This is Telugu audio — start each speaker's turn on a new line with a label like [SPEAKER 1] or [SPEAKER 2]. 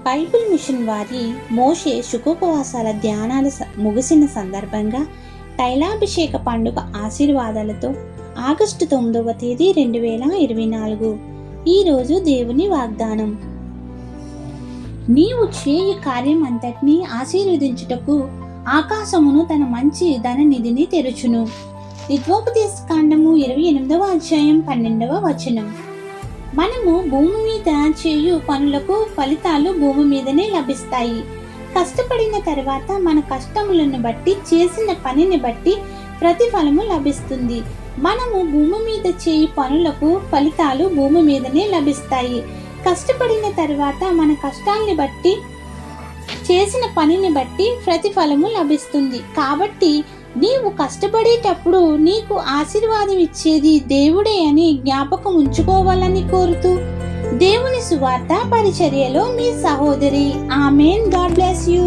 [SPEAKER 1] బైబిల్ మిషన్ వారి మోషే శుకోపవాసాల ధ్యానాలు ముగిసిన సందర్భంగా తైలాభిషేక పండుగ ఆశీర్వాదాలతో ఆగస్టు తొమ్మిదవ తేదీ రెండు వేల ఇరవై నాలుగు. ఈరోజు దేవుని వాగ్దానం. నీవు చేయు కార్యం అంతటినీ ఆశీర్వదించుటకు ఆకాశమును తన మంచి ధన నిధిని తెరుచును. విద్వోపదేశ కాండము ఇరవై ఎనిమిదవ అధ్యాయం పన్నెండవ వచనం. మనము భూమి మీద చేయు పనులకు ఫలితాలు భూమి మీదనే లభిస్తాయి. కష్టపడిన తర్వాత మన కష్టములను బట్టి చేసిన పనిని బట్టి ప్రతిఫలము లభిస్తుంది. మనము భూమి మీద చేయు పనులకు ఫలితాలు భూమి మీదనే లభిస్తాయి. కష్టపడిన తర్వాత మన కష్టాల్ని బట్టి చేసిన పనిని బట్టి ప్రతిఫలము లభిస్తుంది. కాబట్టి నీవు కష్టపడేటప్పుడు నీకు ఆశీర్వాదం ఇచ్చేది దేవుడే అని జ్ఞాపకం ఉంచుకోవాలని కోరుతూ దేవుని సువార్త పరిచర్యలో మీ సహోదరి. ఆమెన్. God bless you.